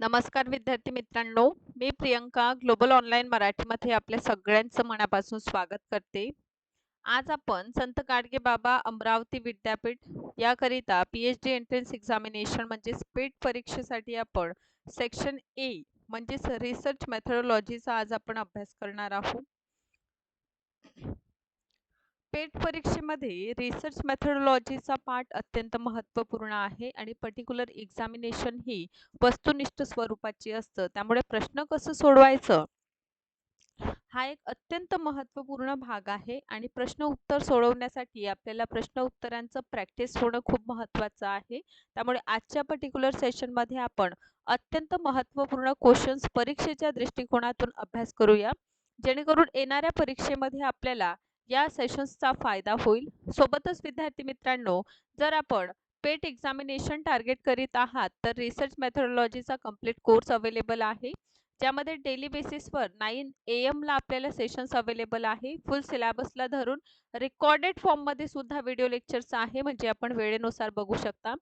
नमस्कार विद्यार्थी मित्रांनो मी प्रियंका ग्लोबल ऑनलाईन मराठीमध्ये आपल्या सगळ्यांचं मनापासून स्वागत करते. आज आपण संत गाडगे बाबा अमरावती विद्यापीठ याकरिता P H D entrance examination म्हणजे स्पीड परीक्षेसाठी आपण सेक्शन ए म्हणजेच रिसर्च मेथडॉलॉजीचा आज आपण अभ्यास करणार आहोत. पेट परीक्षेमध्ये रिसर्च मेथडॉलॉजीचा पाठ अत्यंत महत्त्वपूर्ण आहे आणि पर्टिक्युलर एक्झामिनेशन ही वस्तुनिष्ठ स्वरूपाची असतं. त्यामुळे प्रश्न कसं सोडवायचं? हा एक अत्यंत महत्त्वपूर्ण भाग आहे आणि प्रश्न उत्तर सोडवण्यासाठी आपल्याला प्रश्न उत्तरांचं प्रॅक्टिस होणं खूप महत्त्वाचं आहे. त्यामुळे आजच्या पर्टिक्युलर सेशनमध्ये आपण अत्यंत महत्त्वपूर्ण क्वेश्चन्स परीक्षेच्या दृष्टिकोनातून अभ्यास करूया. जेणेकरून येणाऱ्या परीक्षेमध्ये आपल्याला या सेशन्सचा फायदा होईल. सोबतच विद्यार्थी मित्रांनो जर आपण पेट एक्झामिनेशन टार्गेट करीत आहात तर रिसर्च मेथडॉलॉजीचा कंप्लीट कोर्स अवेलेबल आहे. ज्यामध्ये डेली बेसिसवर नाईन ए एमला आपल्याला सेशन्स अवेलेबल आहे. फुल सिलेबसला धरून रेकॉर्डेड फॉर्ममध्ये सुद्धा व्हिडिओ लेक्चर्स आहे म्हणजे आपण वेळेनुसार बघू शकता.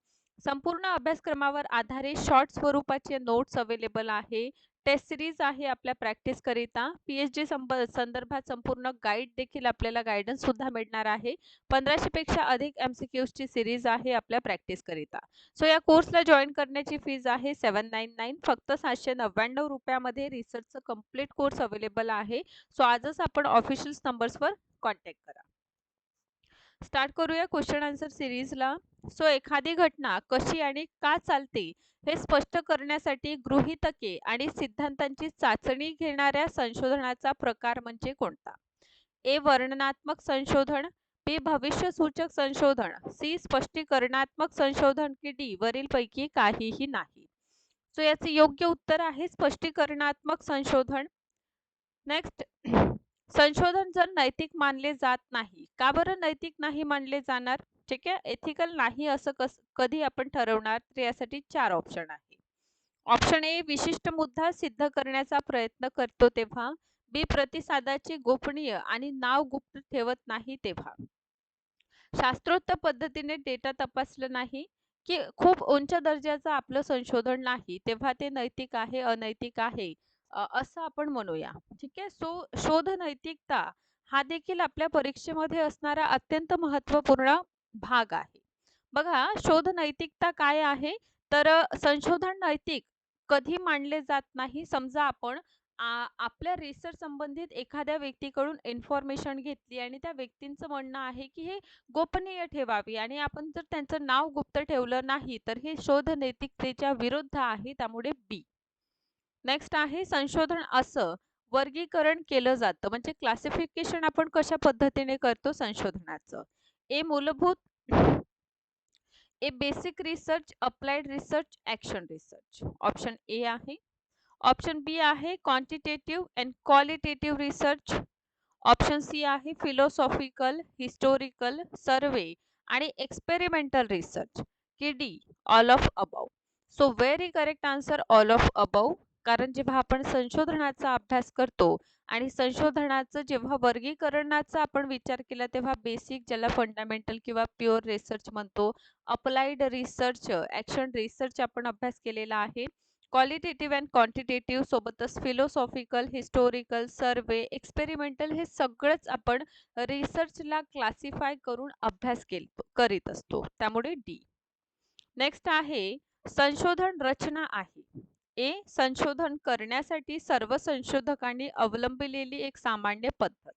संपूर्ण अभ्यासक्रमावर आधारित शॉर्ट स्वरूपाचे नोट्स अवेलेबल आहे. टेस्ट सिरीज आहे आपल्या प्रॅक्टिस करिता. पी एच डी संदर्भात संपूर्ण गाईड देखील आपल्याला गायडन्स सुद्धा मिळणार आहे. पंधराशे पेक्षा अधिक एम सी क्यूजची सिरीज आहे आपल्या प्रॅक्टिस करिता. सो या कोर्सला जॉईन करण्याची फीज आहे सेवन नाईन नाईन फक्त सातशे नव्याण्णव रुपयामध्ये रिसर्चचं कंप्लीट कोर्स अवेलेबल आहे. सो आजच आपण ऑफिशियल नंबर्सवर कॉन्टॅक्ट करा. स्टार्ट करूया क्वेश्चन आन्सर सिरीजला सो एखादी घटना कशी आणि का चालते हे स्पष्ट करण्यासाठी गृहितके आणि सिद्धांतांची चाचणी घेणाऱ्या संशोधनाचा प्रकार म्हणजे कोणता? ए. वर्णनात्मक संशोधन बी. भविष्यसूचक संशोधन सी. स्पष्टीकरणात्मक संशोधन की डी. वरीलपैकी काहीही नाही. सो याचे योग्य उत्तर आहे स्पष्टीकरणात्मक संशोधन. नेक्स्ट संशोधन जर नैतिक मानले जात नाही का बरं नैतिक नाही मानले जाणार? ठीक आहे? एथिकल नाही असं कस कधी आपण ठरवणार? तर यासाठी चार ऑप्शन आहे. ऑप्शन ए विशिष्ट मुद्दा सिद्ध करण्याचा प्रयत्न करतो तेव्हा. बी प्रतिसादाची गोपनीय आणि नाव गुप्त ठेवत नाही तेव्हा. शास्त्रोक्त पद्धतीने डेटा तपासलं नाही की खूप उंच दर्जाचं आपलं संशोधन नाही तेव्हा ते नैतिक आहे अनैतिक आहे असं आपण म्हणूया. ठीक आहे? सो शोध नैतिकता हा देखील आपल्या परीक्षेमध्ये असणारा अत्यंत महत्त्वपूर्ण भाग आहे. बघा शोध नैतिकता काय आहे? तर संशोधन नैतिक कधी मांडले जात नाही. समजा आपण आपल्या रिसर्च संबंधित एखाद्या व्यक्तीकडून इन्फॉर्मेशन घेतली आणि त्या व्यक्तींचं म्हणणं आहे की हे गोपनीय ठेवावी आणि आपण जर त्यांचं नाव गुप्त ठेवलं नाही तर हे शोध नैतिकतेच्या विरुद्ध आहे त्यामुळे बी नेक्स्ट आहे संशोधन असं. वर्गीकरण केलं जातं. म्हणजे क्लासिफिकेशन आपण कशा पद्धतीने करतो? संशोधनाचं. ए मूलभूत A basic research applied research action research. Option A आहे. ऑप्शन बी आहे quantitative and qualitative research. Option C आहे फिलॉसॉफिकल हिस्टोरिकल सर्वे आणि एक्सपेरिमेंटल रिसर्च. की D all of above so very correct answer all of above कारण जेव्हा आपण संशोधनाचा अभ्यास करतो आणि संशोधनाचं जेव्हा वर्गीकरणाचा आपण विचार केला तेव्हा बेसिक ज्याला फंडामेंटल किंवा प्युअर रिसर्च म्हणतो अप्लाइड रिसर्च ॲक्शन रिसर्च आपण अभ्यास केलेला आहे. क्वालिटेटिव्ह अँड क्वांटिटेटिव्ह सोबतच फिलॉसॉफिकल हिस्टोरिकल सर्वे एक्सपेरिमेंटल हे सगळंच आपण रिसर्चला क्लासिफाय करून अभ्यास केल करीत असतो. त्यामुळे डी नेक्स्ट आहे संशोधन रचना आहे. ए संशोधन करण्यासाठी सर्व संशोधकांनी अवलंबिलेली एक सामान्य पद्धत.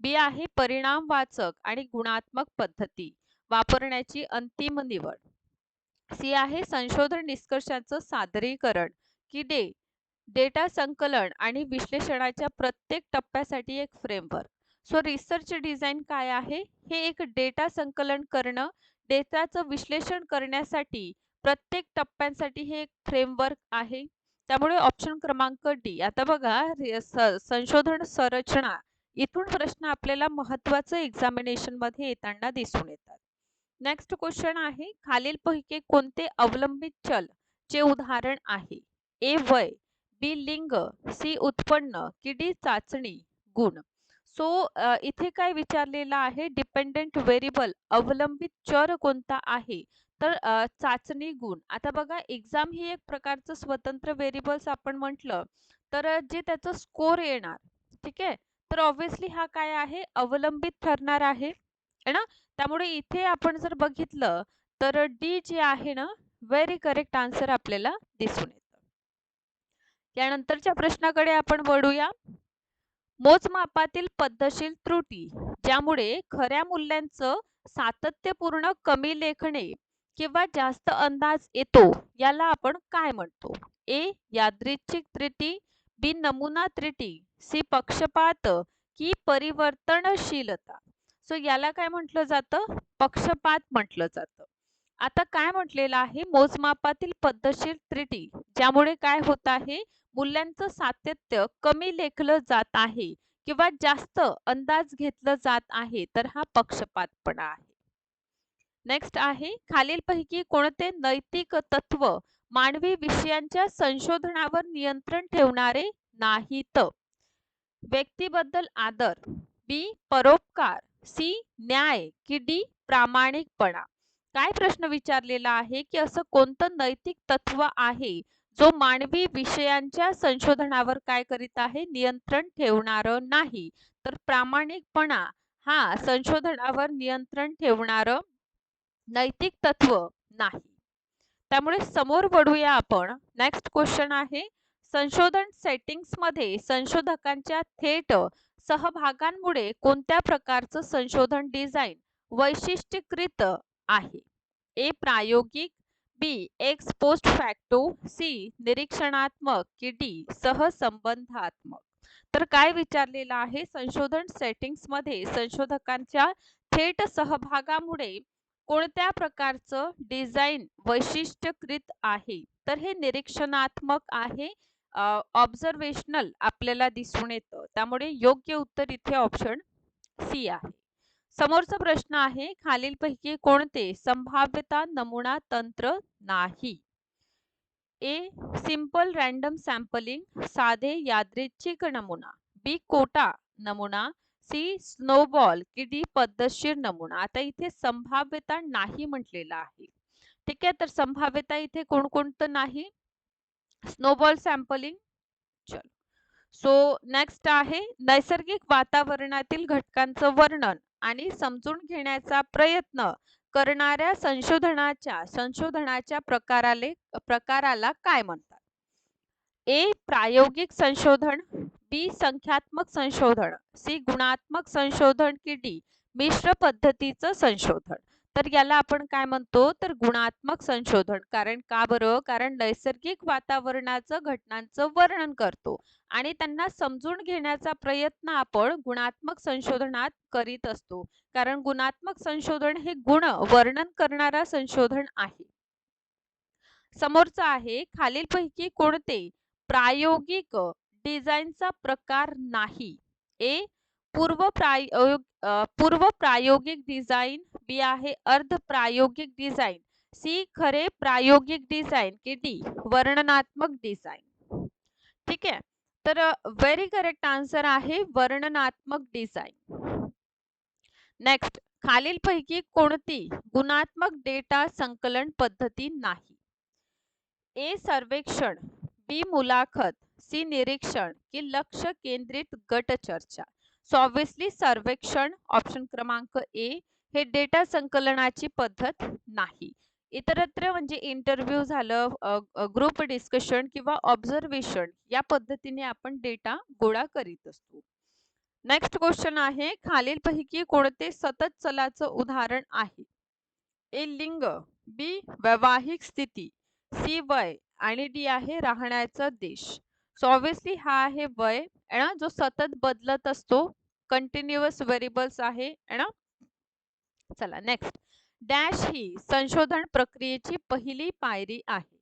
बी आहे परिणाम वाचक आणि गुणात्मक पद्धती वापरण्याची अंतिम निवड. सी आहे संशोधन निष्कर्षांचं सादरीकरण की डे डेटा संकलन आणि विश्लेषणाच्या प्रत्येक टप्प्यासाठी एक फ्रेमवर्क सो रिसर्च डिझाईन काय आहे? हे एक डेटा संकलन करणं डेटाचं विश्लेषण करण्यासाठी प्रत्येक टप्प्यांसाठी हे एक फ्रेमवर्क आहे. त्यामुळे ऑप्शन क्रमांक डी आता बघा संशोधन संरचना इथून प्रश्न आपल्याला महत्वाचं एक्झामिनेशनमध्ये येताना दिसून येतात. नेक्स्ट क्वेश्चन आहे खालीलपैकी कोणते अवलंबित चल चे उदाहरण आहे? ए वय. बी लिंग. सी उत्पन्न. की डी चाचणी. गुण. सो इथे काय विचारलेलं आहे? डिपेंडेंट व्हेरिएबल अवलंबित चर कोणता आहे? तर चाचणी गुण. आता बघा एक्झाम ही एक प्रकारचं स्वतंत्र व्हेरिएबल्स आपण म्हटलं तर जे त्याचं स्कोर येणार ठीक आहे? तर ऑब्व्हियसली हा काय आहे? अवलंबित ठरणार आहे ना? त्यामुळे इथे आपण जर बघितलं तर डी जे आहे ना व्हेरी करेक्ट आन्सर आपल्याला दिसून येतं. त्यानंतरच्या प्रश्नाकडे आपण वळूया. मोजमापातील पद्धतशीर त्रुटी ज्यामुळे खऱ्या मूल्यांचं सातत्यपूर्ण कमी लेखणे किंवा जास्त अंदाज येतो याला आपण काय म्हणतो? ए यादृच्छिक त्रुटी बी नमुना त्रुटी सी पक्षपात की परिवर्तनशीलता. सो याला काय म्हटलं जातं? पक्षपात म्हटलं जातं. आता काय म्हटलेलं आहे? मोजमापातील पद्धतशीर त्रुटी ज्यामुळे काय होत आहे? मूल्यांचं सातत्य कमी लेखलं जात आहे किंवा जास्त अंदाज घेतलं जात आहे तर हा पक्षपातपणा आहे. नेक्स्ट आहे खालीलपैकी कोणते नैतिक तत्व मानवी विषयांच्या संशोधनावर नियंत्रण ठेवणारे नाहीत? व्यक्तीबद्दल आदर बी परोपकार सी न्याय की डी प्रामाणिकपणा? काय प्रश्न विचारलेला आहे की असं कोणतं नैतिक तत्व आहे जो मानवी विषयांच्या संशोधनावर काय करीत आहे? नियंत्रण ठेवणार नाही. तर प्रामाणिकपणा हा संशोधनावर नियंत्रण ठेवणार नैतिक तत्व नाही. त्यामुळे समोर वळूया आपण. नेक्स्ट क्वेश्चन आहे संशोधन सेटिंग्समध्ये संशोधकांच्या थेट सहभागांमुळे कोणत्या प्रकारचं संशोधन डिझाईन वैशिष्ट्यीकृत आहे? ए प्रायोगिक B ex post facto C निरीक्षणात्मक की डी सहसंबंधात्मक. तर काय विचारलेलं आहे? संशोधन सेटिंग्समध्ये संशोधकांच्या थेट सहभागामुळे कोणत्या प्रकारचं डिझाईन वैशिष्ट्यकृत आहे? तर हे निरीक्षणात्मक आहे. ऑब्झर्वेशनल आपल्याला दिसून येतं. त्यामुळे योग्य उत्तर इथे ऑप्शन सी आहे. समोरचा प्रश्न आहे खालीलपैकी कोणते संभाव्यता नमुना तंत्र नाही? ए सिंपल रॅन्डम सॅम्पलिंग साधे यादृच्छिक नमुना. बी कोटा नमुना. सी स्नोबॉल की डी पद्धतशीर नमुना. आता इथे संभाव्यता नाही म्हटलेला आहे. ठीक आहे? तर संभाव्यता इथे कोणकोणतं नाही? Snowball sampling. चल. सो नेक्स्ट आहे नैसर्गिक वातावरणातील घटकांचं वर्णन आणि समजून घेण्याचा प्रयत्न करणाऱ्या संशोधनाच्या संशोधनाच्या प्रकाराले प्रकाराला काय म्हणतात? ए प्रायोगिक संशोधन बी संख्यात्मक संशोधन. सी गुणात्मक संशोधन की डी मिश्र पद्धतीचं संशोधन. तर याला आपण काय म्हणतो? तर गुणात्मक संशोधन. कारण का बरं? कारण नैसर्गिक वातावरणाचं घटनांचं वर्णन करतो. आणि त्यांना समजून घेण्याचा प्रयत्न आपण गुणात्मक संशोधनात करीत असतो. कारण गुणात्मक संशोधन हे गुण वर्णन करणारा संशोधन आहे. समोरचं आहे खालीलपैकी कोणते? प्रायोगिक डिझाईनचा प्रकार नाही. ए पूर्व प्रायोग पूर्व प्रायोगिक डिझाईन बी आहे अर्ध प्रायोगिक डिझाईन सी खरे प्रायोगिक डिझाईन की डी वर्णनात्मक डिझाईन ठीक आहे? तर व्हेरी करेक्ट आन्सर आहे वर्णनात्मक डिझाईन नेक्स्ट खालीलपैकी कोणती गुणात्मक डेटा संकलन पद्धती नाही? ए सर्वेक्षण. बी मुलाखत सी निरीक्षण की लक्ष केंद्रित गट चर्चा. सो सर्वेक्षण ऑप्शन क्रमांक ए हे डेटा संकलनाची पद्धत नाही. इतरत्र म्हणजे इंटरव्ह्यू झालं ग्रुप डिस्कशन किंवा ऑब्झर्वेशन या पद्धतीने आपण डेटा गोळा करीत असतो. नेक्स्ट क्वेश्चन आहे खालीलपैकी कोणते सतत चलाचं उदाहरण आहे? ए लिंग. बी वैवाहिक स्थिती. सी वय. आणि डी आहे राहण्याचा देश. सो ऑब्विसली हा आहे वय ना? जो सतत बदलत असतो कंटिन्युअस व्हेरिएबल्स आहे ना? चला नेक्स्ट डॅश ही संशोधन प्रक्रियेची पहिली पायरी आहे.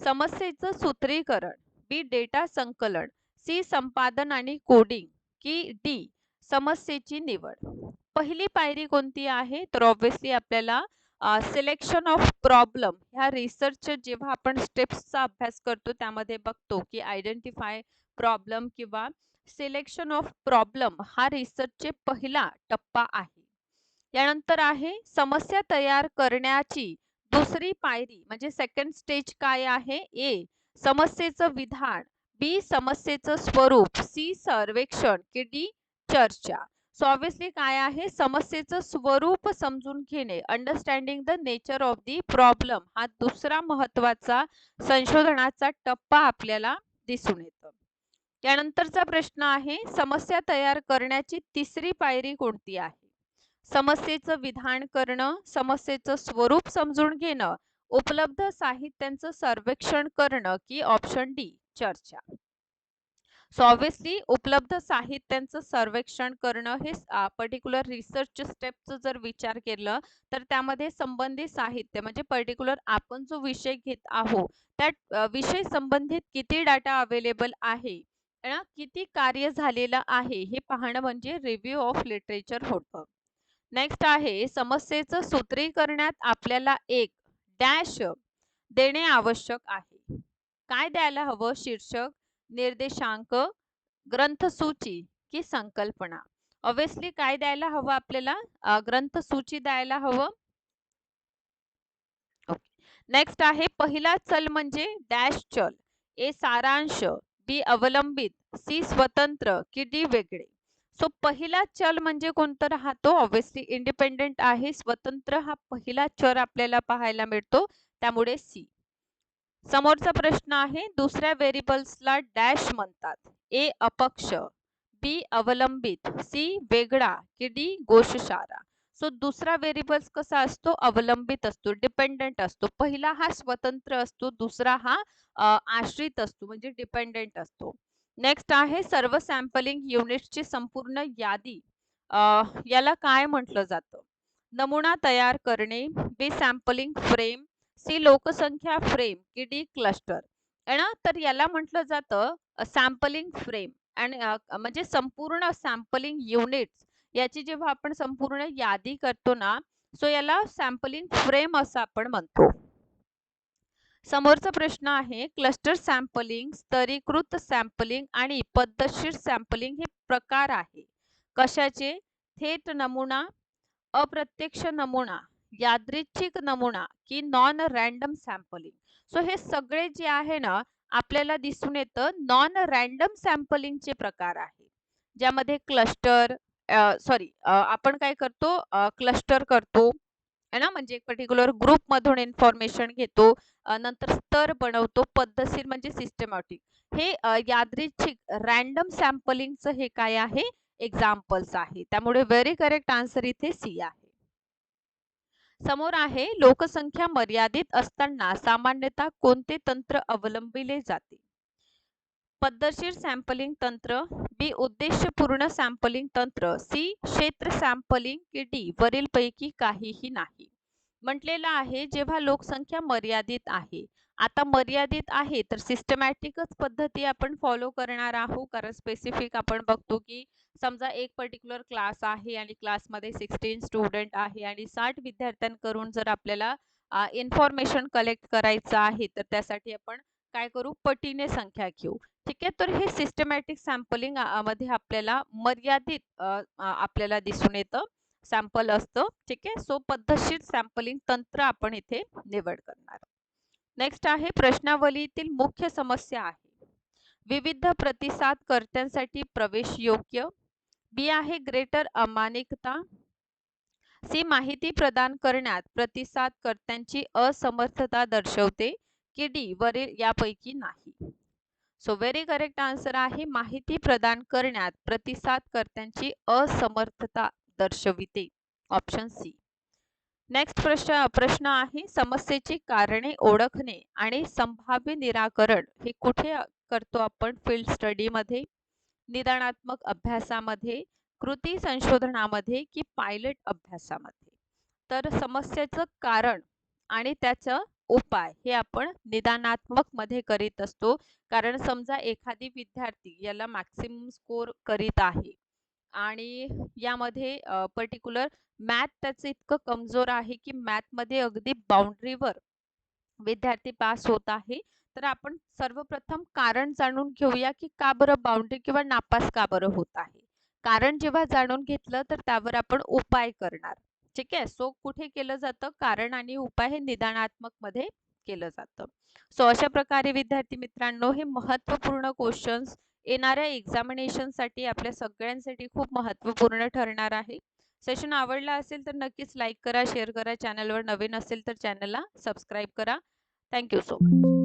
समस्येचं सूत्रीकरण बी डेटा संकलन सी संपादन आणि कोडिंग की डी समस्येची निवड. पहिली पायरी कोणती आहे? तर ऑब्विसली आपल्याला सिलेक्शन ऑफ प्रॉब्लेम ह्या रिसर्चचे जेव्हा आपण स्टेप्सचा अभ्यास करतो त्यामध्ये बघतो की आयडेंटिफाय प्रॉब्लेम किंवा सिलेक्शन ऑफ प्रॉब्लेम हा रिसर्चचे पहिला टप्पा आहे. यानंतर आहे समस्या तयार करण्याची दुसरी पायरी म्हणजे सेकंड स्टेज काय आहे? ए समस्येचं विधान. बी समस्येचं स्वरूप. सी सर्वेक्षण. की डी चर्चा. सो ऑब्विसली काय आहे? समस्येचं स्वरूप समजून घेणे. Understanding the nature of the problem हा दुसरा महत्त्वाचा संशोधनाचा टप्पा आपल्याला दिसून येतो. त्यानंतरचा प्रश्न आहे समस्या तयार करण्याची तिसरी पायरी कोणती आहे? समस्येचं विधान करणं समस्येचं स्वरूप समजून घेणं उपलब्ध साहित्यांचं सर्वेक्षण करणं की ऑप्शन डी चर्चा. सो ऑब्विसली उपलब्ध साहित्यांचं सर्वेक्षण करणं हे पर्टिक्युलर रिसर्च स्टेपचं जर विचार केलं तर त्यामध्ये संबंधित साहित्य म्हणजे पर्टिक्युलर आपण जो विषय घेत आहोत त्या विषय संबंधित किती डाटा अवेलेबल आहे किती कार्य झालेलं आहे हे पाहणं म्हणजे रिव्ह्यू ऑफ लिटरेचर होतं. नेक्स्ट आहे समस्येचं सूत्रीकरणात आपल्याला एक डॅश देणे आवश्यक आहे. काय द्यायला हवं शीर्षक? निर्देशांक ग्रंथसूची की संकल्पना. ऑब्विसली काय द्यायला हवं आपल्याला? ग्रंथसूची द्यायला हवं. नेक्स्ट आहे पहिला चल म्हणजे डॅश चल. ए सारांश बी अवलंबित सी स्वतंत्र की डी वेगळे. सो पहिला चल म्हणजे कोणता राहतो? ऑब्विसली इंडिपेंडेंट आहे. स्वतंत्र हा पहिला चर आपल्याला पाहायला मिळतो. त्यामुळे सी. समोरचा प्रश्न आहे दुसऱ्या व्हेरिएबल्सला डॅश म्हणतात. ए अपक्ष बी अवलंबित सी वेगळा की डी गोषशारा. सो दुसरा व्हेरिएबल्स कसा असतो? अवलंबित असतो डिपेंडंट असतो. पहिला हा स्वतंत्र असतो दुसरा हा आश्रित असतो म्हणजे डिपेंडंट असतो. नेक्स्ट आहे सर्व सॅम्पलिंग युनिट्सची संपूर्ण यादी. याला काय म्हटलं जातं? नमुना तयार करणे बी सॅम्पलिंग फ्रेम सी लोकसंख्या फ्रेम की डी क्लस्टर ना? तर याला म्हटलं जातं सॅम्पलिंग फ्रेम. आणि म्हणजे संपूर्ण सॅम्पलिंग युनिट्स याची जेव्हा आपण संपूर्ण यादी करतो ना सो याला सॅम्पलिंग फ्रेम असं आपण म्हणतो. समोरचा प्रश्न आहे क्लस्टर सॅम्पलिंग स्तरीकृत सॅम्पलिंग आणि पद्धतशीर सॅम्पलिंग हे प्रकार आहे. कशाचे? थेट नमुना अप्रत्यक्ष नमुना. यादृच्छिक नमुना की नॉन रँडम सॅम्पलिंग सो हे सगळे जे आहे ना आपल्याला दिसून येतं नॉन रॅन्डम सॅम्पलिंगचे प्रकार आहे. ज्यामध्ये क्लस्टर सॉरी आपण काय करतो क्लस्टर करतो है ना? म्हणजे एक पर्टिक्युलर ग्रुपमधून इन्फॉर्मेशन घेतो नंतर स्तर बनवतो पद्धतशीर म्हणजे सिस्टमॅटिक हे यादृच्छिक रॅन्डम सॅम्पलिंगचं हे काय आहे? एक्झाम्पल्स आहे. त्यामुळे व्हेरी करेक्ट आन्सर इथे सी आहे. समोर आहे लोकसंख्या मर्यादित असताना सामान्यतः कोणते तंत्र अवलंबिले जाते? पद्धतशीर सॅम्पलिंग तंत्र बी उद्देशपूर्ण सॅम्पलिंग तंत्र सी क्षेत्र सॅम्पलिंग डी वरीलपैकी काहीही नाही. म्हटलेलं आहे जेव्हा लोकसंख्या मर्यादित आहे आता मर्यादित आहे तर सिस्टमॅटिकच पद्धती आपण फॉलो करणार आहोत. कारण स्पेसिफिक आपण बघतो की समजा एक पर्टिक्युलर क्लास आहे आणि क्लासमध्ये सिक्स्टीन स्टुडंट आहे आणि साठ विद्यार्थ्यांकडून जर आपल्याला इन्फॉर्मेशन कलेक्ट करायचं आहे तर त्यासाठी आपण काय करू? पटीने संख्या घेऊ. ठीक आहे? तर हे सिस्टमॅटिक सॅम्पलिंगमध्ये आपल्याला मर्यादित आपल्याला दिसून येतं. सॅम्पल असतं. ठीक आहे? सो पद्धतशीर सॅम्पलिंग तंत्र आपण इथे निवड करणार नेक्स्ट आहे प्रश्नावलीतील मुख्य समस्या आहे. विविध प्रतिसाद कर्त्यांसाठी प्रवेश योग्य? बी आहे ग्रेटर अमानिकता. सी माहिती प्रदान करण्यात प्रतिसाद कर्त्यांची असमर्थता दर्शवते की डी वरील यापैकी नाही. सो व्हेरी करेक्ट आन्सर आहे माहिती प्रदान करण्यात प्रतिसाद कर्त्यांची असमर्थता दर्शविते. ऑप्शन सी नेक्स्ट प्रश्न प्रश्न आहे समस्येची कारणे ओळखणे आणि संभाव्य निराकरण हे कुठे करतो आपण फील्ड स्टडीमध्ये निदानात्मक अभ्यासामध्ये कृती संशोधनामध्ये की पायलट अभ्यासामध्ये? तर समस्येचं कारण आणि त्याचं उपाय हे आपण निदानात्मकमध्ये करीत असतो. कारण समजा एखादी विद्यार्थी याला मॅक्सिमम स्कोर करीत आहे. आणि यामध्ये पर्टिक्युलर मॅथ त्याचं इतकं कमजोर आहे की मॅथमध्ये अगदी बाउंड्रीवर विद्यार्थी पास होत आहे तर आपण सर्वप्रथम कारण जाणून घेऊया की का बरं बाउंड्री किंवा नापास का बरं होत आहे कारण जेव्हा जाणून घेतलं तर त्यावर आपण उपाय करणार ठीक आहे. सो कुठे केलं जातं? कारण आणि उपाय हे निदानात्मकमध्ये केलं जातं. सो अशा प्रकारे विद्यार्थी मित्रांनो, हे महत्त्वपूर्ण क्वेश्चन्स येणाऱ्या एक्झामिनेशनसाठी आपल्या सगळ्यांसाठी खूप महत्त्वपूर्ण ठरणार आहे. सेशन आवडला असेल तर नक्कीच लाईक करा, शेअर करा. चॅनलवर नवीन असेल तर चॅनलला सबस्क्राईब करा. Thank you so much.